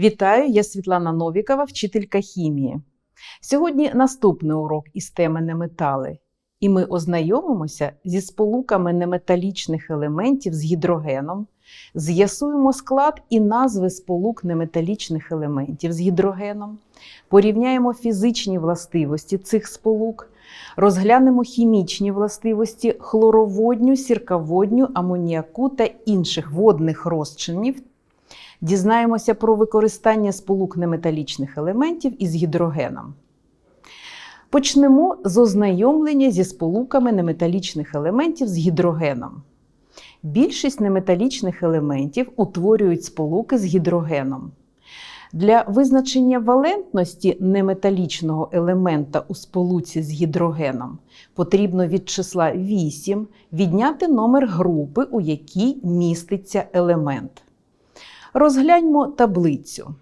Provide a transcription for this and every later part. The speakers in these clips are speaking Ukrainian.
Вітаю, я Світлана Новікова, вчителька хімії. Сьогодні наступний урок із теми неметали, і ми ознайомимося зі сполуками неметалічних елементів з гідрогеном, з'ясуємо склад і назви сполук неметалічних елементів з гідрогеном, порівняємо фізичні властивості цих сполук, розглянемо хімічні властивості хлороводню, сірководню, амоніаку та інших водних розчинів Дізнаємося про використання сполук неметалічних елементів із гідрогеном. Почнемо з ознайомлення зі сполуками неметалічних елементів з гідрогеном. Більшість неметалічних елементів утворюють сполуки з гідрогеном. Для визначення валентності неметалічного елемента у сполуці з гідрогеном потрібно від числа 8 відняти номер групи, у якій міститься елемент. Розгляньмо таблицю.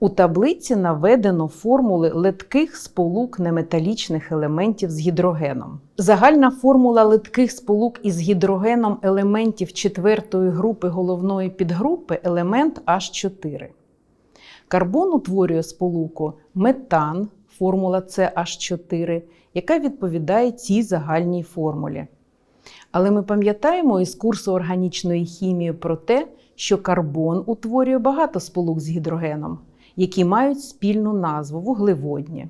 У таблиці наведено формули литких сполук неметалічних елементів з гідрогеном. Загальна формула литких сполук із гідрогеном елементів четвертої групи головної підгрупи елемент H4. Карбон утворює сполуку метан, формула CH4, яка відповідає цій загальній формулі. Але ми пам'ятаємо із курсу органічної хімії про те, що карбон утворює багато сполук з гідрогеном, які мають спільну назву вуглеводні.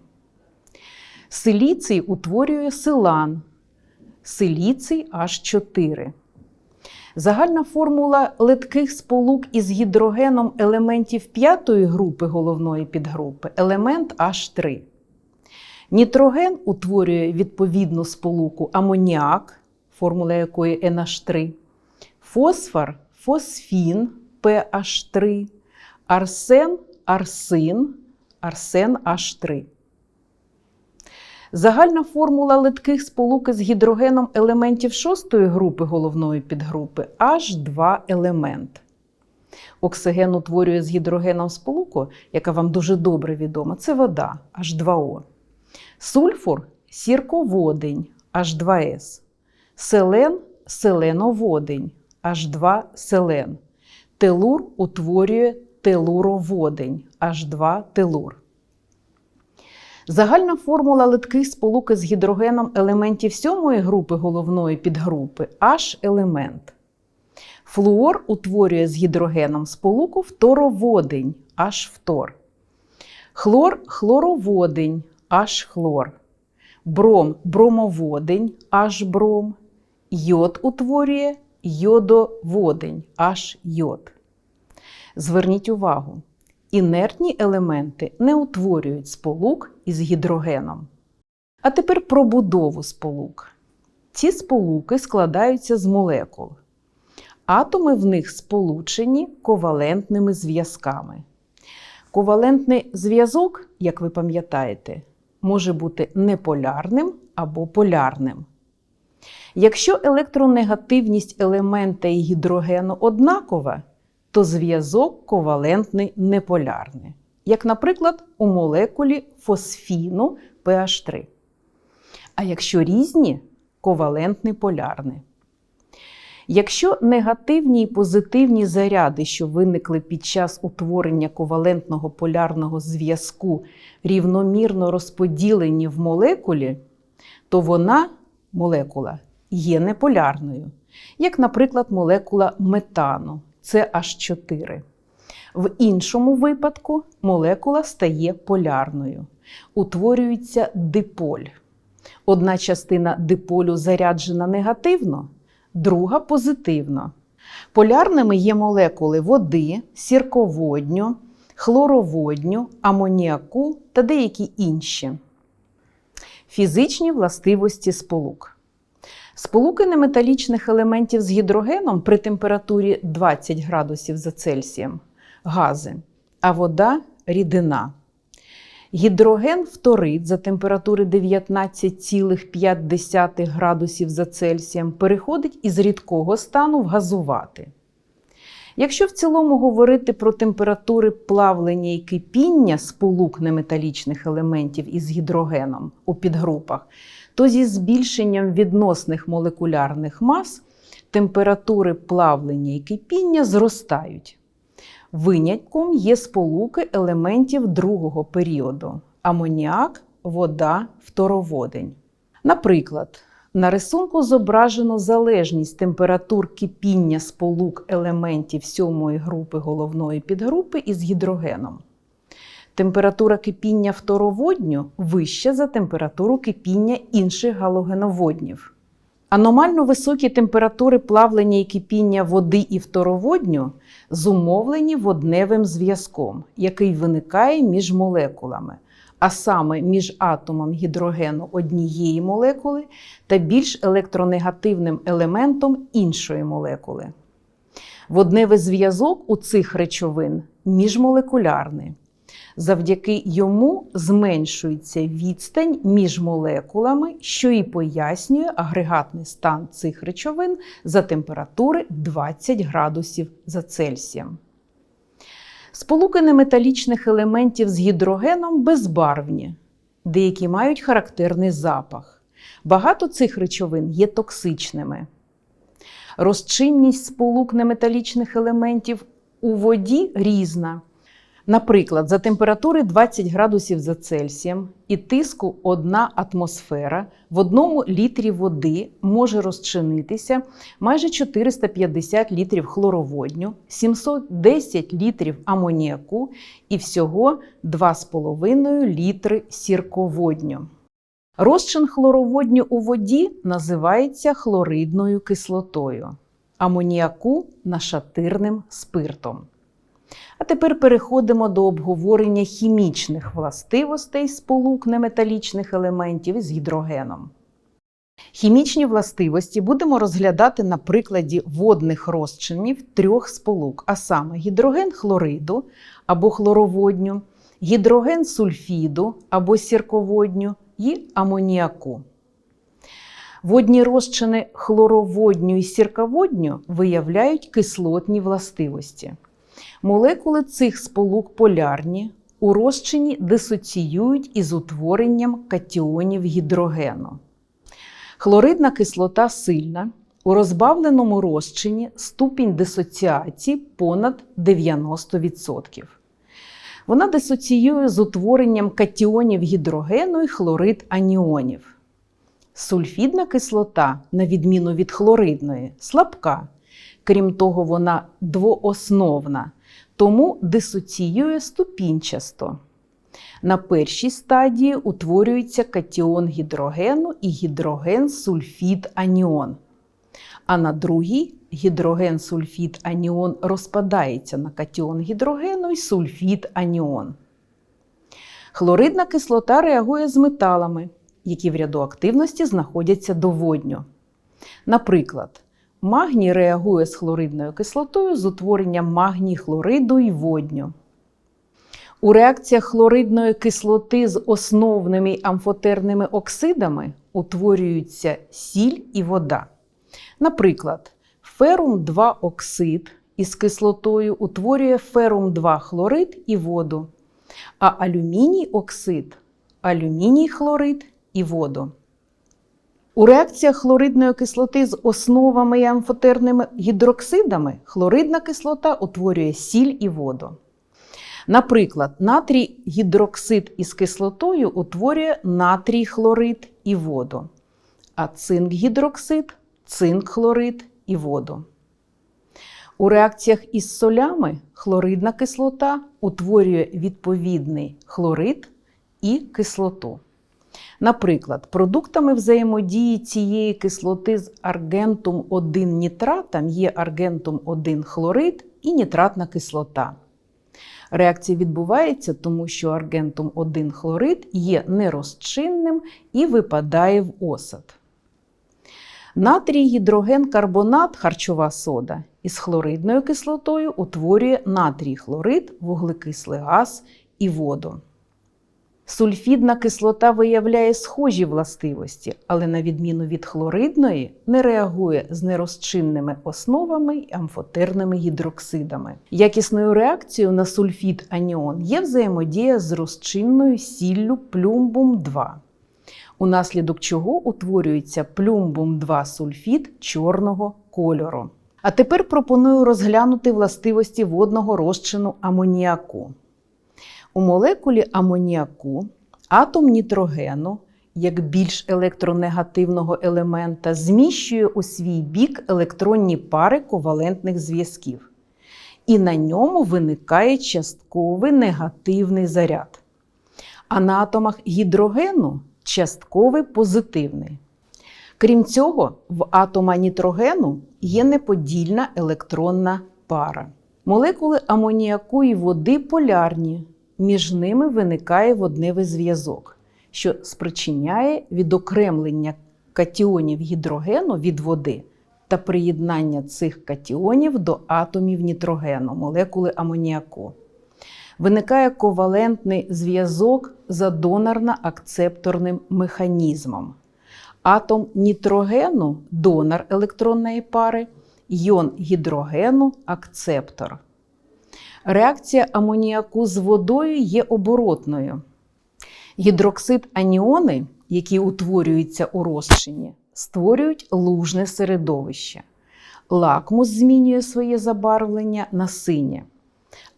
Силіцій утворює силан, силіцій H4. Загальна формула литких сполук із гідрогеном елементів п'ятої групи головної підгрупи елемент H3. Нітроген утворює відповідну сполуку амоніак, формула якої NH3, фосфор фосфін PH3, арсен арсин, арсен H3. Загальна формула литких сполук із гідрогеном елементів шостої групи головної підгрупи H2 елемент. Оксиген утворює з гідрогеном сполуку, яка вам дуже добре відома, це вода H2O. Сульфур сірководень H2S. Селен селеноводень H2 селен. Телур утворює телуроводень H2 телур. Загальна формула литких сполук із гідрогеном елементів сьомої групи головної підгрупи H елемент. Флуор утворює з гідрогеном сполуку фтороводень H фтор. Хлор хлороводень H хлор. Бром бромоводень H бром. Йод утворює йодоводень H йод. Зверніть увагу, інертні елементи не утворюють сполук із гідрогеном. А тепер про будову сполук. Ці сполуки складаються з молекул. Атоми в них сполучені ковалентними зв'язками. Ковалентний зв'язок, як ви пам'ятаєте, може бути неполярним або полярним. Якщо електронегативність елемента і гідрогену однакова, то зв'язок ковалентний неполярний, як, наприклад, у молекулі фосфіну PH3. А якщо різні, ковалентний полярний. Якщо негативні і позитивні заряди, що виникли під час утворення ковалентного полярного зв'язку, рівномірно розподілені в молекулі, то вона, молекула, є неполярною, як, наприклад, молекула метану CH4. В іншому випадку молекула стає полярною. Утворюється диполь. Одна частина диполю заряджена негативно, друга позитивно. Полярними є молекули води, сірководню, хлороводню, амоніаку та деякі інші. Фізичні властивості сполук. Сполуки неметалічних елементів з гідрогеном при температурі 20 градусів за Цельсієм гази, а вода рідина. Гідроген фторид за температури 19,5 градусів за Цельсієм переходить із рідкого стану в газувати. Якщо в цілому говорити про температури плавлення і кипіння сполук неметалічних елементів із гідрогеном у підгрупах, то зі збільшенням відносних молекулярних мас температури плавлення і кипіння зростають. Винятком є сполуки елементів другого періоду амоніак, вода, фтороводень. Наприклад, на рисунку зображено залежність температур кипіння сполук елементів сьомої групи головної підгрупи із гідрогеном. Температура кипіння фтороводню вища за температуру кипіння інших галогеноводнів. Аномально високі температури плавлення і кипіння води і фтороводню зумовлені водневим зв'язком, який виникає між молекулами, а саме між атомом гідрогену однієї молекули та більш електронегативним елементом іншої молекули. Водневий зв'язок у цих речовин міжмолекулярний. Завдяки йому зменшується відстань між молекулами, що і пояснює агрегатний стан цих речовин за температури 20 градусів за Цельсієм. Сполуки неметалічних елементів з гідрогеном безбарвні, деякі мають характерний запах. Багато цих речовин є токсичними. Розчинність сполук неметалічних елементів у воді різна. Наприклад, за температури 20 градусів за Цельсієм і тиску 1 атмосфера в одному літрі води може розчинитися майже 450 літрів хлороводню, 710 літрів амоніаку і всього 2,5 літри сірководню. Розчин хлороводню у воді називається хлоридною кислотою, амоніаку нашатирним спиртом. А тепер переходимо до обговорення хімічних властивостей сполук неметалічних елементів з гідрогеном. Хімічні властивості будемо розглядати на прикладі водних розчинів трьох сполук, а саме гідроген хлориду або хлороводню, гідроген сульфіду або сірководню і амоніаку. Водні розчини хлороводню і сірководню виявляють кислотні властивості. Молекули цих сполук полярні, у розчині дисоціюють із утворенням катіонів гідрогену. Хлоридна кислота сильна. У розбавленому розчині ступінь дисоціації понад 90%. Вона дисоціює з утворенням катіонів гідрогену і хлорид аніонів. Сульфідна кислота, на відміну від хлоридної, слабка. Крім того, вона двоосновна, тому дисоціює ступінчасто. На першій стадії утворюється катіон гідрогену і гідроген сульфід аніон. А на другій гідроген сульфід аніон розпадається на катіон гідрогену і сульфід аніон. Хлоридна кислота реагує з металами, які в ряду активності знаходяться до водню. Наприклад, Магній реагує з хлоридною кислотою з утворенням магній хлориду і водню. У реакціях хлоридної кислоти з основними амфотерними оксидами утворюються сіль і вода. Наприклад, ферум 2 оксид із кислотою утворює ферум 2 хлорид і воду, а алюміній оксид алюміній хлорид і воду. У реакціях хлоридної кислоти з основами і амфотерними гідроксидами хлоридна кислота утворює сіль і воду. Наприклад, натрій гідроксид із кислотою утворює натрій хлорид і воду, а цинк гідроксид цинк хлорид і воду. У реакціях із солями хлоридна кислота утворює відповідний хлорид і кислоту. Наприклад, продуктами взаємодії цієї кислоти з аргентум 1 нітратом є аргентум 1 хлорид і нітратна кислота. Реакція відбувається, тому що аргентум 1 хлорид є нерозчинним і випадає в осад. Натрій гідроген карбонат харчова сода із хлоридною кислотою утворює натрій хлорид, вуглекислий газ і воду. Сульфідна кислота виявляє схожі властивості, але, на відміну від хлоридної, не реагує з нерозчинними основами і амфотерними гідроксидами. Якісною реакцією на сульфід аніон є взаємодія з розчинною сіллю плюмбум 2, унаслідок чого утворюється плюмбум 2 сульфід чорного кольору. А тепер пропоную розглянути властивості водного розчину амоніаку. У молекулі амоніаку атом нітрогену, як більш електронегативного елемента, зміщує у свій бік електронні пари ковалентних зв'язків. І на ньому виникає частковий негативний заряд. А на атомах гідрогену частковий позитивний. Крім цього, в атома нітрогену є неподільна електронна пара. Молекули амоніаку і води полярні, між ними виникає водневий зв'язок, що спричиняє відокремлення катіонів гідрогену від води та приєднання цих катіонів до атомів нітрогену, молекули амоніаку. Виникає ковалентний зв'язок за донорно-акцепторним механізмом. Атом нітрогену донор електронної пари, йон гідрогену акцептор. Реакція амоніаку з водою є оборотною. Гідроксид аніони, які утворюються у розчині, створюють лужне середовище. Лакмус змінює своє забарвлення на синє,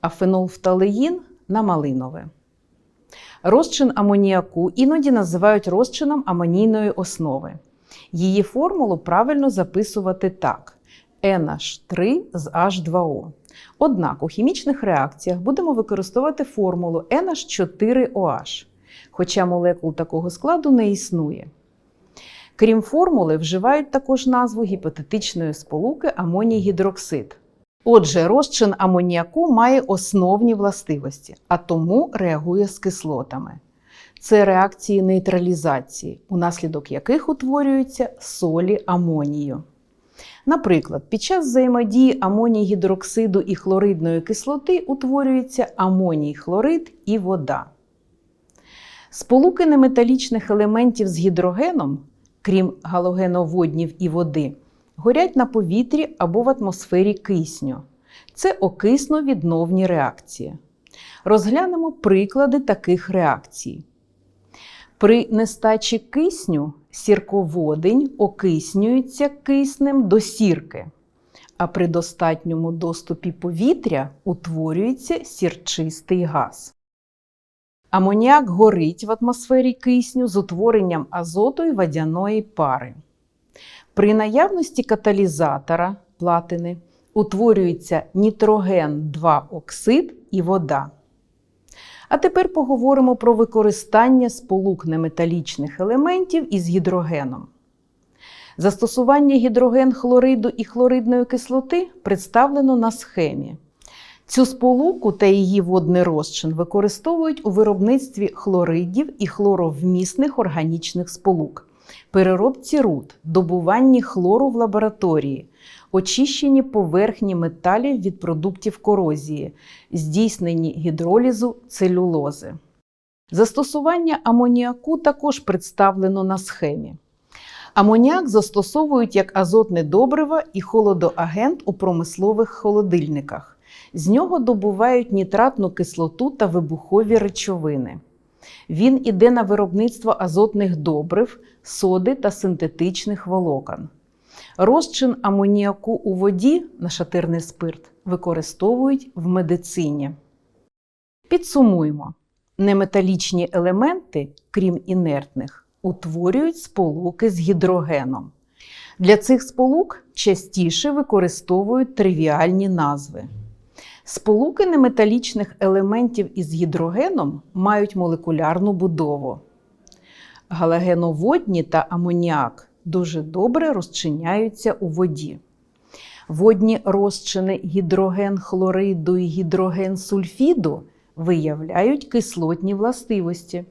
а фенолфталеїн на малинове. Розчин амоніаку іноді називають розчином амонійної основи. Її формулу правильно записувати так: NH3 з H2O. Однак у хімічних реакціях будемо використовувати формулу NH4OH, хоча молекул такого складу не існує. Крім формули, вживають також назву гіпотетичної сполуки амоній гідроксид. Отже, розчин амоніаку має основні властивості, а тому реагує з кислотами. Це реакції нейтралізації, унаслідок яких утворюються солі амонію. Наприклад, під час взаємодії амоній гідроксиду і хлоридної кислоти утворюється амоній хлорид і вода. Сполуки неметалічних елементів з гідрогеном, крім галогеноводнів і води, горять на повітрі або в атмосфері кисню. Це окисно-відновні реакції. Розглянемо приклади таких реакцій. При нестачі кисню сірководень окиснюється киснем до сірки, а при достатньому доступі повітря утворюється сірчистий газ. Амоніак горить в атмосфері кисню з утворенням азоту і водяної пари. При наявності каталізатора платини утворюється нітроген 2 оксид і вода. А тепер поговоримо про використання сполук неметалічних елементів із гідрогеном. Застосування гідроген хлориду і хлоридної кислоти представлено на схемі. Цю сполуку та її водний розчин використовують у виробництві хлоридів і хлоровмісних органічних сполук, переробці руд, добуванні хлору в лабораторії, очищенні поверхні металів від продуктів корозії, здійсненні гідролізу целюлози. Застосування амоніаку також представлено на схемі. Амоніак застосовують як азотне добриво і холодоагент у промислових холодильниках. З нього добувають нітратну кислоту та вибухові речовини. Він іде на виробництво азотних добрив, соди та синтетичних волокон. Розчин амоніаку у воді нашатирний спирт використовують в медицині. Підсумуємо: неметалічні елементи, крім інертних, утворюють сполуки з гідрогеном. Для цих сполук частіше використовують тривіальні назви. Сполуки неметалічних елементів із гідрогеном мають молекулярну будову. Галогеноводні та амоніак дуже добре розчиняються у воді. Водні розчини гідроген хлориду і гідроген сульфіду виявляють кислотні властивості,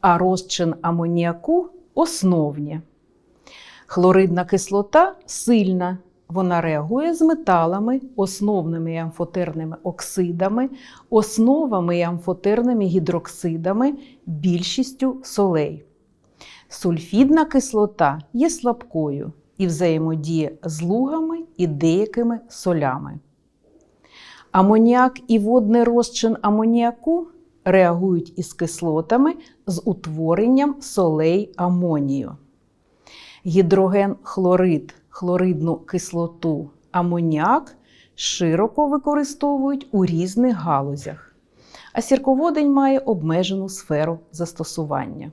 а розчин амоніаку основні. Хлоридна кислота сильна. Вона реагує з металами, основними і амфотерними оксидами, основами і амфотерними гідроксидами, більшістю солей. Сульфідна кислота є слабкою і взаємодіє з лугами і деякими солями. Амоніак і водний розчин амоніаку реагують із кислотами з утворенням солей амонію. Гідроген хлорид, хлоридну кислоту амоніак широко використовують у різних галузях, а сірководень має обмежену сферу застосування.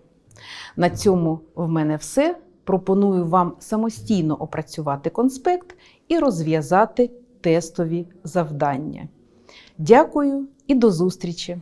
На цьому в мене все. Пропоную вам самостійно опрацювати конспект і розв'язати тестові завдання. Дякую і до зустрічі!